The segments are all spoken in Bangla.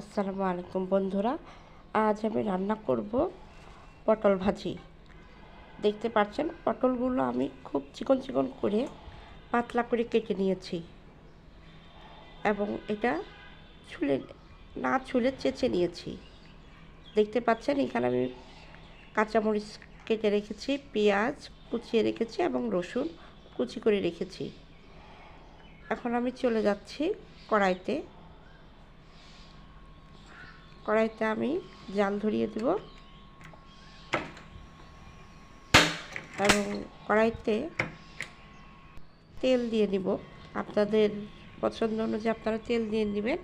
আসসালামু আলাইকুম বন্ধুরা, আজ আমি রান্না করব পটল ভাজি। দেখতে পাচ্ছেন, পটলগুলো আমি খুব চিকন চিকন করে পাতলা করে কেটে নিয়েছি এবং এটা ছুলে, না ছুলে চেঁচে নিয়েছি। দেখতে পাচ্ছেন, এখানে আমি কাঁচামরিচ কেটে রেখেছি, পেঁয়াজ কুচিয়ে রেখেছি এবং রসুন কুচি করে রেখেছি। এখন আমি চলে যাচ্ছি কড়াইতে। কড়াইতে আমি জাল ধরিয়ে দেব। এবং কড়াইতে তেল দিয়ে দিব আপনাদের পছন্দ অনুযায়ী আপনারা তেল দিয়ে নেবেন।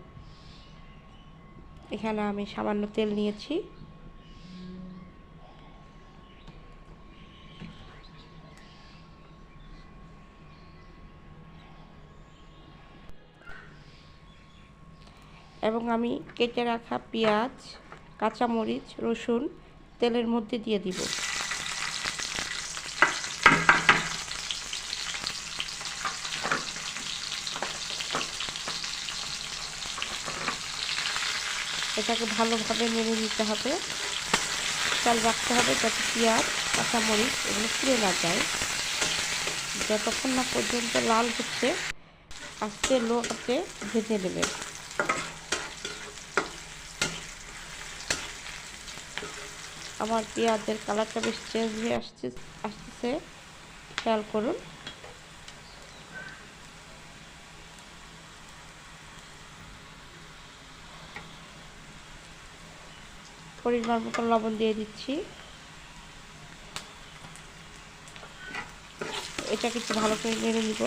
এখানে আমি সামান্য তেল নিয়েছি। এবং আমি কেটে রাখা পেঁয়াজ, কাঁচামরিচ, রসুন তেলের মধ্যে দিয়ে দিব। এটাকে ভালোভাবে নেড়ে নিতে হবে। চাল রাখতে হবে যাতে পেঁয়াজ, কাঁচামরিচ এগুলো পুড়ে না যায়। যতক্ষণ না পর্যন্ত লাল হচ্ছে, আস্তে লোতে ভেজে নেবেন। আমার পেঁয়াজের কালারটা বেশ চেঞ্জ হয়ে আসছে আসতেছে খেয়াল করুন। পরিমাণ মতো লবণ দিয়ে দিচ্ছি। এটা কিছু ভালো করে নেড়ে নিব।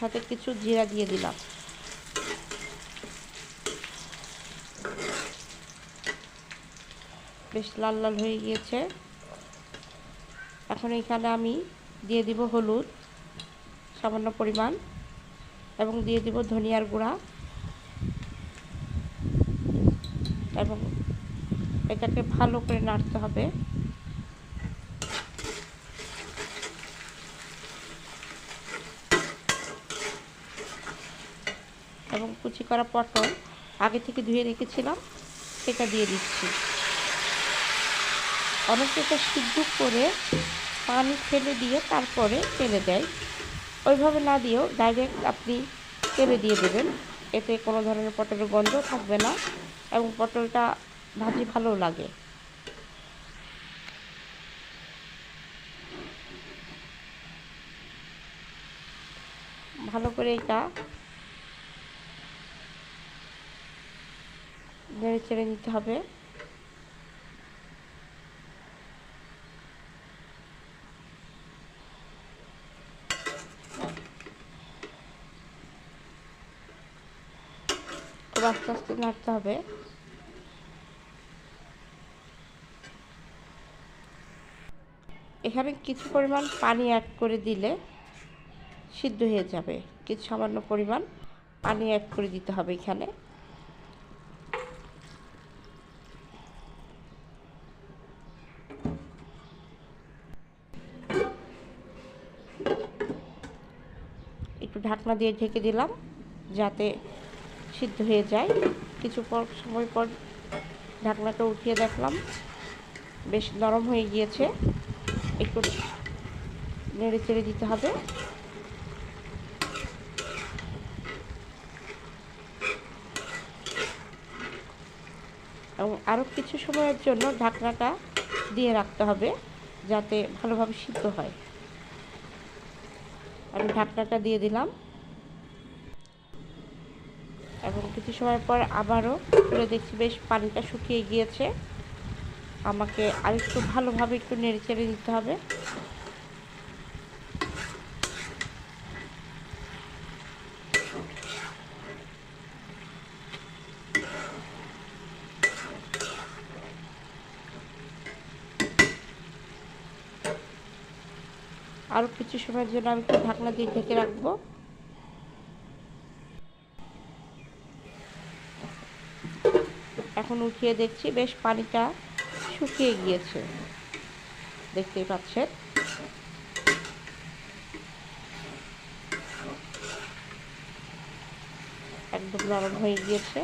সাথে কিছু জিরা দিয়ে দিলাম। বেশ লাল লাল হয়ে গিয়েছে। এখন এখানে আমি দিয়ে দিব হলুদ, সামান্য পরিমাণ, এবং দিয়ে দিব ধনিয়ার গুঁড়া, এবং এটাকে ভালো করে নাড়তে হবে। এবং কুচি করা পটল আগে থেকে ধুয়ে রেখেছিলাম, সেটা দিয়ে দিচ্ছি। অনেকে এটা সিদ্ধ করে পানি ফেলে দিয়ে তারপরে তেলে দেয়। ওইভাবে না দিয়েও ডাইরেক্ট আপনি তেলে দিয়ে দেবেন। এতে কোনো ধরনের পটলের গন্ধ থাকবে না এবং পটলটা ভাজি ভালো লাগে। ভালো করে এটা নেড়ে চেড়ে নিতে হবে। আস্তে আস্তে নাড়তে হবে। এখানে কিছু পরিমাণ পানি অ্যাড করে দিলে সিদ্ধ হয়ে যাবে। কিছু সামান্য পরিমাণ পানি অ্যাড করে দিতে হবে এখানে। ঢাকনা দিয়ে ঢেকে দিলাম যাতে সিদ্ধ হয়ে যায়। কিছু পর, সময় পর ঢাকনাটা উঠিয়ে দেখলাম বেশ নরম হয়ে গিয়েছে। একটু নেড়ে চেড়ে দিতে হবে। এবং আরও কিছু সময়ের জন্য ঢাকনাটা দিয়ে রাখতে হবে যাতে ভালোভাবে সিদ্ধ হয়। আমি ঢাকনাটা দিয়ে দিলাম। এবং কিছু সময় পর আবারও খুলে দেখছি, বেশ পানিটা শুকিয়ে গিয়েছে। আমাকে আর একটু ভালোভাবে একটু নেড়ে চেড়ে দিতে হবে। আরও কিছু সময়ের জন্য আমি একটু ঢাকনা দিয়ে ঢেকে রাখব। এখন উঠিয়ে দেখছি বেশ পানিটা শুকিয়ে গিয়েছে। দেখতেই পাচ্ছেন। একদম নরম হয়ে গিয়েছে।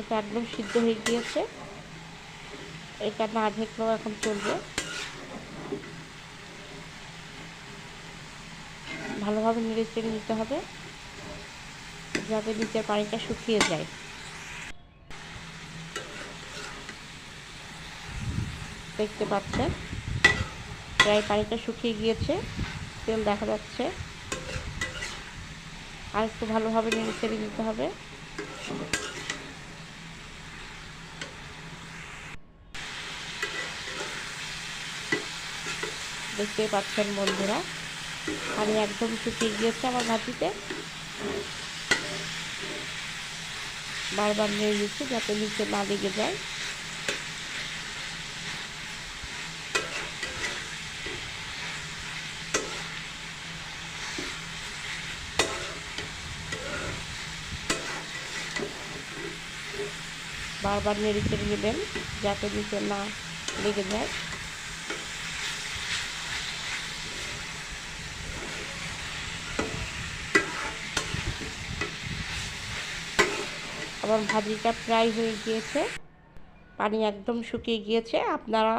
এটা একদম সিদ্ধ হয়ে গিয়েছে। এটা না ঢেকলেও এখন চলবে। ভালোভাবে নেড়ে চেড়ে নিতে হবে, যাতে নিচের পানিটা শুকিয়ে যায়। দেখতে পাচ্ছেন, প্রায় পানিটা শুকিয়ে গিয়েছে, তেল দেখা যাচ্ছে। আর একটু ভালোভাবে নেড়ে চেড়ে নিতে হবে। দেখতেই পাচ্ছেন বন্ধুরা। আমি একদম শুকিয়ে গিয়েছে আমার ভাজিতে বারবার নিয়ে দিচ্ছি যাতে নিচে না লেগে যায়। বারবার নেড়ে চেড়ে নেবেন যাতে নিচে না লেগে যায়। আমার ভাজিটা প্রায় হয়ে গিয়েছে। পানি একদম শুকিয়ে গিয়েছে। আপনারা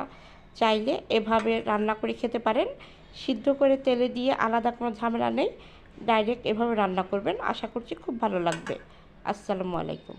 চাইলে এভাবে রান্না করে খেতে পারেন। সিদ্ধ করে তেলে দিয়ে আলাদা কোনো ঝামেলা নেই। ডাইরেক্ট এভাবে রান্না করবেন। আশা করছি খুব ভালো লাগবে। আসসালামু আলাইকুম।